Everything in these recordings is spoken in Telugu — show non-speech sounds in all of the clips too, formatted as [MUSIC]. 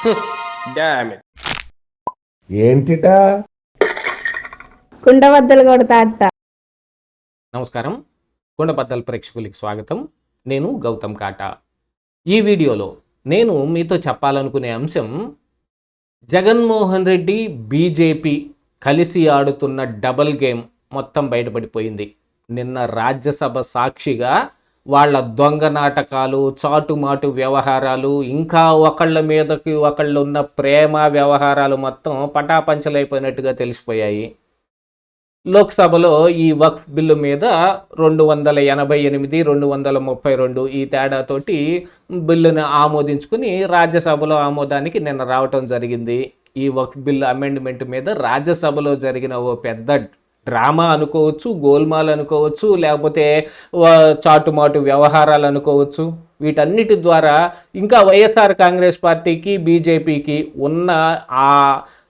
[LAUGHS] ఏంటిటా? కుండబద్దలు కొడతా అత్త. నమస్కారం. కొండబద్దల ప్రేక్షకులకి స్వాగతం. నేను గౌతమ్ కాటా. ఈ వీడియోలో నేను మీతో చెప్పాలనుకునే అంశం జగన్మోహన్ రెడ్డి బీజేపీ కలిసి ఆడుతున్న డబల్ గేమ్ మొత్తం బయటపడిపోయింది. నిన్న రాజ్యసభ సాక్షిగా వాళ్ళ దొంగ నాటకాలు చాటుమాటు వ్యవహారాలు ఇంకా ఒకళ్ళ మీదకి ఒకళ్ళు ఉన్న ప్రేమ వ్యవహారాలు మొత్తం పటాపంచలైపోయినట్టుగా తెలిసిపోయాయి. లోక్సభలో ఈ వక్ఫ్ బిల్లు మీద రెండు వందల ఎనభై ఎనిమిది రెండు వందల ముప్పై రెండు ఈ తేడాతోటి బిల్లును ఆమోదించుకుని రాజ్యసభలో ఆమోదానికి నిన్న రావటం జరిగింది. ఈ వక్ఫ్ బిల్లు అమెండ్మెంట్ మీద రాజ్యసభలో జరిగిన ఓ పెద్ద డ్రామా అనుకోవచ్చు గోల్మాల్ అనుకోవచ్చు లేకపోతే చాటుమాటు వ్యవహారాలు అనుకోవచ్చు. వీటన్నిటి ద్వారా ఇంకా వైఎస్ఆర్ కాంగ్రెస్ పార్టీకి బీజేపీకి ఉన్న ఆ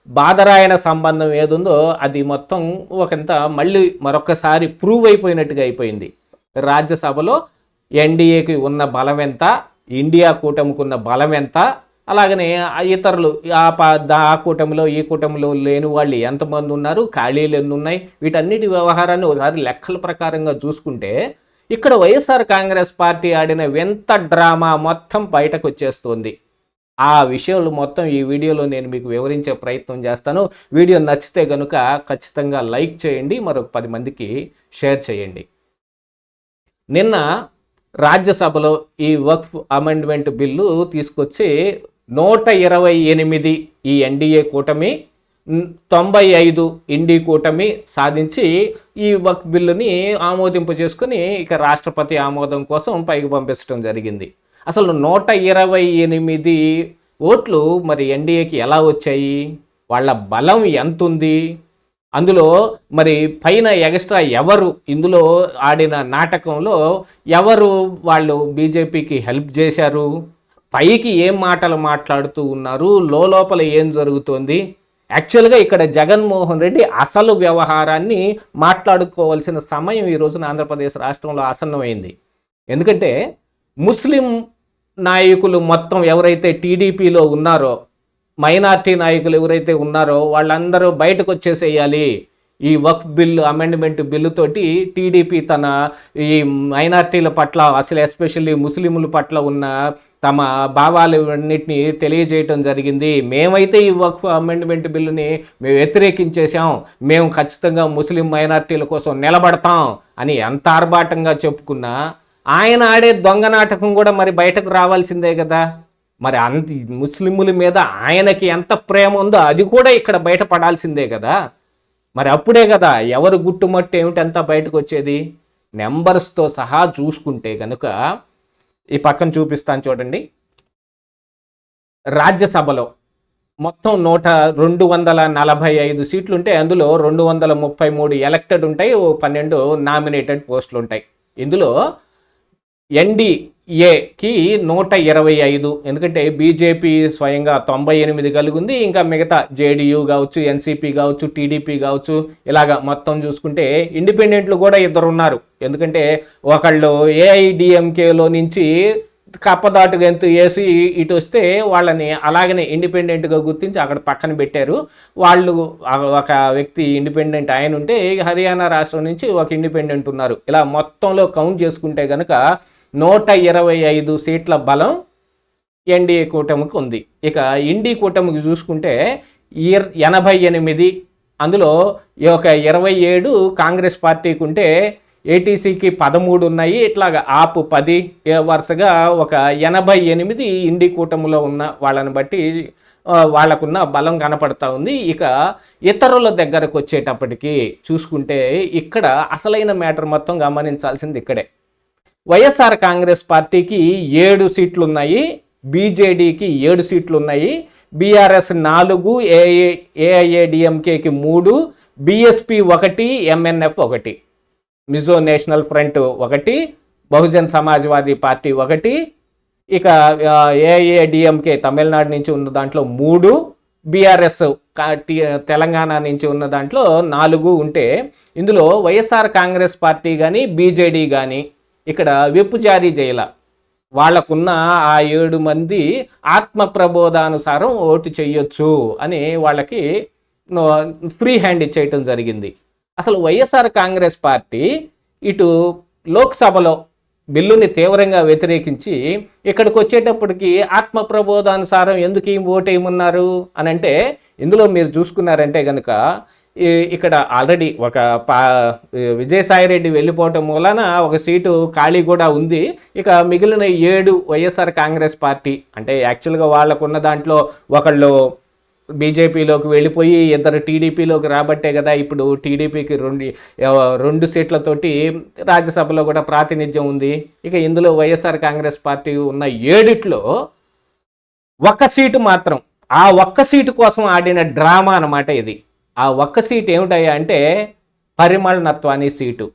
బాధరాయన సంబంధం ఏదుందో అది మొత్తం ఒకంత మళ్ళీ మరొకసారి ప్రూవ్ అయిపోయినట్టుగా అయిపోయింది. రాజ్యసభలో ఎన్డీఏకి ఉన్న బలం ఎంత ఇండియా కూటమికి ఉన్న బలం ఎంత అలాగనే ఇతరులు ఆ ఆ కూటమిలో ఈ కూటమిలో లేని వాళ్ళు ఎంతమంది ఉన్నారు? ఖాళీలు ఎన్ని ఉన్నాయి? వీటన్నిటి వ్యవహారాన్ని ఒకసారి లెక్కల ప్రకారంగా చూసుకుంటే ఇక్కడ వైఎస్ఆర్ కాంగ్రెస్ పార్టీ ఆడిన వింత డ్రామా మొత్తం బయటకు వచ్చేస్తుంది ఆ విషయాలు మొత్తం ఈ వీడియోలో నేను మీకు వివరించే ప్రయత్నం చేస్తాను. వీడియో నచ్చితే కనుక ఖచ్చితంగా లైక్ చేయండి మరొక పది మందికి షేర్ చేయండి. నిన్న రాజ్యసభలో ఈ వక్ఫ్ అమెండ్మెంట్ బిల్లు తీసుకొచ్చి నూట ఇరవై ఎనిమిది ఈ ఎన్డీఏ కూటమి తొంభై ఐదు ఇండి కూటమి సాధించి ఈ వక్ బిల్లుని ఆమోదింపు చేసుకుని ఇక రాష్ట్రపతి ఆమోదం కోసం పైకి పంపించడం జరిగింది. అసలు నూట ఇరవై ఎనిమిది ఓట్లు మరి ఎన్డీఏకి ఎలా వచ్చాయి? వాళ్ళ బలం ఎంత ఉంది అందులో మరి పైన ఎగస్ట్రా ఎవరు ఇందులో ఆడిన నాటకంలో ఎవరు వాళ్ళు బీజేపీకి హెల్ప్ చేశారు? పైకి ఏం మాటలు మాట్లాడుతూ ఉన్నారు? లోపల ఏం జరుగుతోంది? యాక్చువల్గా ఇక్కడ జగన్మోహన్ రెడ్డి అసలు వ్యవహారాన్ని మాట్లాడుకోవాల్సిన సమయం ఈ రోజున ఆంధ్రప్రదేశ్ రాష్ట్రంలో ఆసన్నమైంది. ఎందుకంటే ముస్లిం నాయకులు మొత్తం ఎవరైతే టీడీపీలో ఉన్నారో మైనార్టీ నాయకులు ఎవరైతే ఉన్నారో వాళ్ళందరూ బయటకు వచ్చేసేయాలి. ఈ వక్ఫ్ బిల్లు అమెండ్మెంట్ బిల్లుతోటి టీడీపీ తన ఈ మైనార్టీల పట్ల అసలు ఎస్పెషల్లీ ముస్లింల పట్ల ఉన్న తమ భావాలు అన్నిటిని తెలియజేయటం జరిగింది. మేమైతే ఈ వక్ఫ్ అమెండ్మెంట్ బిల్లుని మేము వ్యతిరేకించేశాం. మేము ఖచ్చితంగా ముస్లిం మైనార్టీల కోసం నిలబడతాం అని ఎంత ఆర్భాటంగా చెప్పుకున్నా ఆయన ఆడే దొంగ నాటకం కూడా మరి బయటకు రావాల్సిందే కదా. మరి అంత ముస్లిముల మీద ఆయనకి ఎంత ప్రేమ ఉందో అది కూడా ఇక్కడ బయటపడాల్సిందే కదా. మరి అప్పుడే కదా ఎవరు గుట్టుమట్టు ఏమిటంతా బయటకు వచ్చేది? నెంబర్స్తో సహా చూసుకుంటే కనుక ఈ పక్కన చూపిస్తాను చూడండి. రాజ్యసభలో మొత్తం నూట రెండు వందల నలభై ఐదు సీట్లు ఉంటే అందులో రెండు వందల ముప్పై మూడు ఎలక్టెడ్ ఉంటాయి. ఓ పన్నెండు నామినేటెడ్ పోస్టులు ఉంటాయి. ఇందులో ఎన్డీఏకి నూట ఇరవై ఐదు. ఎందుకంటే బీజేపీ స్వయంగా తొంభై ఎనిమిది కలిగింది. ఇంకా మిగతా జేడీయూ కావచ్చు ఎన్సీపీ కావచ్చు టీడీపీ కావచ్చు ఇలాగా మొత్తం చూసుకుంటే ఇండిపెండెంట్లు కూడా ఇద్దరు ఉన్నారు ఎందుకంటే ఒకళ్ళు ఏఐడిఎంకేలో నుంచి కప్పదాటు గంతు వేసి ఇటు వస్తే వాళ్ళని అలాగనే ఇండిపెండెంట్గా గుర్తించి అక్కడ పక్కన పెట్టారు. వాళ్ళు ఒక వ్యక్తి ఇండిపెండెంట్ ఆయన ఉంటే హర్యానా రాష్ట్రం నుంచి ఒక ఇండిపెండెంట్ ఉన్నారు. ఇలా మొత్తంలో కౌంట్ చేసుకుంటే కనుక నూట ఇరవై ఐదు సీట్ల బలం ఎన్డీఏ కూటమికి ఉంది. ఇక ఇండి కూటమికి చూసుకుంటే ఇర్ ఎనభై ఎనిమిది అందులో ఈ ఒక ఇరవై ఏడు కాంగ్రెస్ పార్టీకి ఉంటే ఏటీసీకి పదమూడు ఉన్నాయి ఇట్లాగా ఆపు పది వరుసగా ఒక ఎనభై ఎనిమిది ఇండి కూటమిలో ఉన్న వాళ్ళని బట్టి వాళ్ళకున్న బలం కనపడతా ఉంది. ఇక ఇతరుల దగ్గరకు వచ్చేటప్పటికి చూసుకుంటే ఇక్కడ అసలైన మ్యాటర్ మొత్తం గమనించాల్సింది ఇక్కడే. వైఎస్ఆర్ కాంగ్రెస్ పార్టీకి ఏడు సీట్లు ఉన్నాయి బీజేడీకి ఏడు సీట్లు ఉన్నాయి బీఆర్ఎస్ నాలుగు ఏఏ ఏఐఏడిఎంకేకి మూడు బీఎస్పీ ఒకటి ఎంఎన్ఎఫ్ ఒకటి. మిజో నేషనల్ ఫ్రంట్ ఒకటి బహుజన్ సమాజ్వాదీ పార్టీ ఒకటి ఇక ఏఐఏడిఎంకే తమిళనాడు నుంచి ఉన్న దాంట్లో మూడు బీఆర్ఎస్ తెలంగాణ నుంచి ఉన్న దాంట్లో నాలుగు ఉంటే ఇందులో వైఎస్ఆర్ కాంగ్రెస్ పార్టీ కానీ బీజేడీ కానీ ఇక్కడ వెప్పు జారీ చేయాల వాళ్ళకున్న ఆ ఏడు మంది ఆత్మ ప్రబోధానుసారం ఓటు చేయొచ్చు అని వాళ్ళకి ఫ్రీ హ్యాండ్ ఇచ్చేయటం జరిగింది. అసలు వైఎస్ఆర్ కాంగ్రెస్ పార్టీ ఇటు లోక్సభలో బిల్లుని తీవ్రంగా వ్యతిరేకించి ఇక్కడికి వచ్చేటప్పటికి ఆత్మ ప్రబోధానుసారం ఎందుకు ఏం ఓటేయమన్నారు? అని అంటే ఇందులో మీరు చూసుకున్నారంటే కనుక ఇక్కడ ఆల్రెడీ ఒక పా విజయసాయిరెడ్డి వెళ్ళిపోవటం మూలన ఒక సీటు ఖాళీ కూడా ఉంది. ఇక మిగిలిన ఏడు వైఎస్ఆర్ కాంగ్రెస్ పార్టీ అంటే యాక్చువల్గా వాళ్ళకున్న దాంట్లో ఒకళ్ళు బీజేపీలోకి వెళ్ళిపోయి ఇద్దరు టీడీపీలోకి రాబట్టే కదా ఇప్పుడు టీడీపీకి రెండు రెండు సీట్లతోటి రాజ్యసభలో కూడా ప్రాతినిధ్యం ఉంది. ఇక ఇందులో వైఎస్ఆర్ కాంగ్రెస్ పార్టీ ఉన్న ఏడిట్లో ఒక్క సీటు మాత్రం ఆ ఒక్క సీటు కోసం ఆడిన డ్రామా అన్నమాట ఇది. ఆ ఒక్క సీట్ ఏమిటయ్యా అంటే పరిమళనత్వాని సీటు.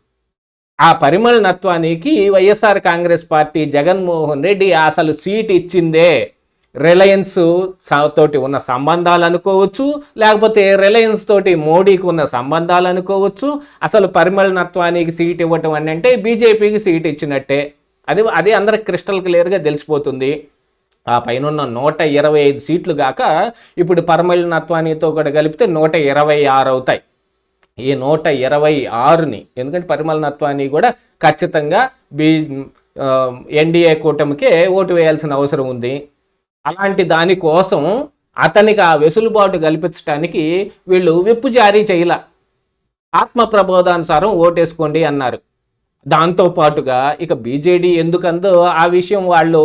ఆ పరిమళనత్వానికి YSR Congress party Jaganmohan Reddy అసలు సీట్ ఇచ్చిందే రిలయన్స్ తోటి ఉన్న సంబంధాలు అనుకోవచ్చు లేకపోతే రిలయన్స్ తోటి మోడీకి ఉన్న సంబంధాలు అనుకోవచ్చు. అసలు పరిమళనత్వానికి సీట్ ఇవ్వటం అని అంటే బీజేపీకి సీట్ ఇచ్చినట్టే. అది అది అందరికి క్రిస్టల్ క్లియర్గా తెలిసిపోతుంది. ఆ పైన నూట ఇరవై ఐదు సీట్లు కాక ఇప్పుడు పరిమళనత్వానితో కూడా కలిపితే నూట ఇరవై ఆరు అవుతాయి. ఈ నూట ఇరవై ఆరుని ఎందుకంటే పరిమళనత్వాన్ని కూడా ఖచ్చితంగా బీ ఎన్డీఏ కూటమికే ఓటు వేయాల్సిన అవసరం ఉంది. అలాంటి దానికోసం అతనికి ఆ వెసులుబాటు కల్పించడానికి వీళ్ళు విప్పు జారీ చేయాల. ఆత్మ ప్రబోధానుసారం ఓటేసుకోండి అన్నారు. దాంతో పాటుగా ఇక బీజేడీ ఎందుకందో ఆ విషయం వాళ్ళు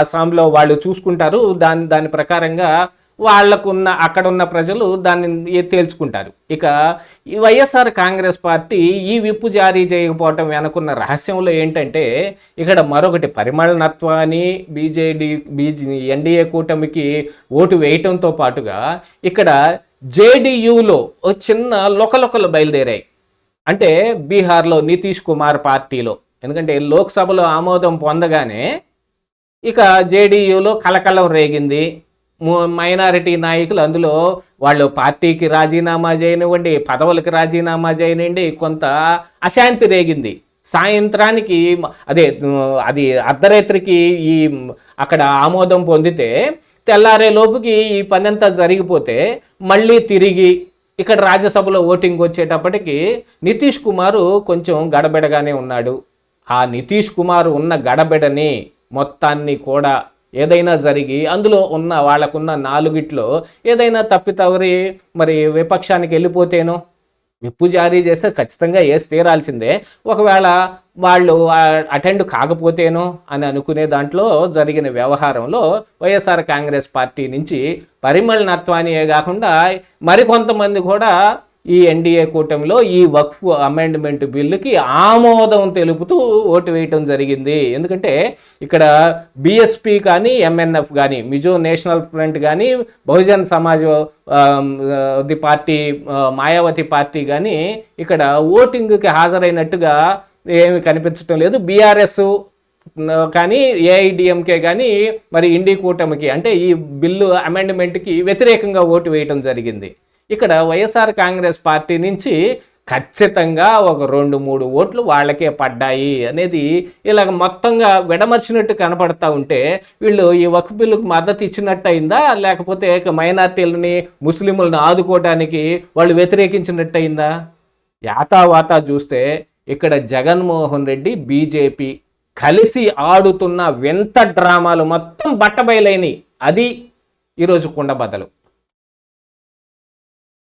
అస్సాంలో వాళ్ళు చూసుకుంటారు. దాని దాని ప్రకారంగా వాళ్ళకున్న అక్కడ ఉన్న ప్రజలు దాన్ని తేల్చుకుంటారు. ఇక ఈ వైఎస్ఆర్ కాంగ్రెస్ పార్టీ ఈ విప్పు జారీ చేయకపోవటం వెనుకున్న రహస్యంలో ఏంటంటే ఇక్కడ మరొకటి పరిమళనత్వాన్ని బీజేడీ బీజీ ఎన్డీఏ కూటమికి ఓటు వేయటంతో పాటుగా ఇక్కడ జేడీయూలో ఓ చిన్న లొకలొకలు బయలుదేరాయి. అంటే బీహార్లో నితీష్ కుమార్ పార్టీలో. ఎందుకంటే లోక్సభలో ఆమోదం పొందగానే ఇక జేడీయూలో కలకలం రేగింది. మైనారిటీ నాయకులు అందులో వాళ్ళు పార్టీకి రాజీనామా చేయనివ్వండి పదవులకు రాజీనామా చేయనివ్వండి కొంత అశాంతి రేగింది. సాయంత్రానికి అదే అది అర్ధరాత్రికి ఈ అక్కడ ఆమోదం పొందితే తెల్లారే లోపుకి ఈ పనంతా జరిగిపోతే మళ్ళీ తిరిగి ఇక్కడ రాజ్యసభలో ఓటింగ్ వచ్చేటప్పటికి నితీష్ కుమారు కొంచెం గడబెడగానే ఉన్నాడు. ఆ నితీష్ కుమార్ ఉన్న గడబిడని మొత్తాన్ని కూడా ఏదైనా జరిగి అందులో ఉన్న వాళ్ళకున్న నాలుగిట్లో ఏదైనా తప్పితవరి మరి విపక్షానికి వెళ్ళిపోతేనో విప్పు జారీ చేస్తే ఖచ్చితంగా వేసి తీరాల్సిందే ఒకవేళ వాళ్ళు అటెండ్ కాకపోతేనో అని అనుకునే దాంట్లో జరిగిన వ్యవహారంలో వైఎస్ఆర్ కాంగ్రెస్ పార్టీ నుంచి పరిమళ నత్వానియే కాకుండా మరికొంతమంది కూడా ఈ ఎన్డీఏ కూటమిలో ఈ వక్ఫ్ అమెండ్మెంట్ బిల్లుకి ఆమోదం తెలుపుతూ ఓటు వేయటం జరిగింది. ఎందుకంటే ఇక్కడ బీఎస్పీ కానీ ఎంఎన్ఎఫ్ కానీ మిజో నేషనల్ ఫ్రంట్ కానీ Bahujan Samaj the party Mayawati party కానీ ఇక్కడ ఓటింగ్కి హాజరైనట్టుగా ఏమి కనిపించడం లేదు. బీఆర్ఎస్ కానీ ఏఐడిఎంకే కానీ మరి ఇండి కూటమికి అంటే ఈ బిల్లు అమెండ్మెంట్కి వ్యతిరేకంగా ఓటు వేయటం జరిగింది. ఇక్కడ వైఎస్ఆర్ కాంగ్రెస్ పార్టీ నుంచి ఖచ్చితంగా ఒక రెండు మూడు ఓట్లు వాళ్ళకే పడ్డాయి అనేది ఇలాగ మొత్తంగా విడమర్చినట్టు కనపడతా ఉంటే వీళ్ళు ఈ వక్ బిల్లుకు మద్దతు ఇచ్చినట్టు అయిందా లేకపోతే మైనార్టీలని ముస్లింలను ఆదుకోవటానికి వాళ్ళు వ్యతిరేకించినట్టు అయిందా యాతావాతా చూస్తే ఇక్కడ జగన్మోహన్ రెడ్డి బీజేపీ కలిసి ఆడుతున్న వింత డ్రామాలు మొత్తం బట్టబయలైనవి అది ఈరోజు కుండబద్దలు.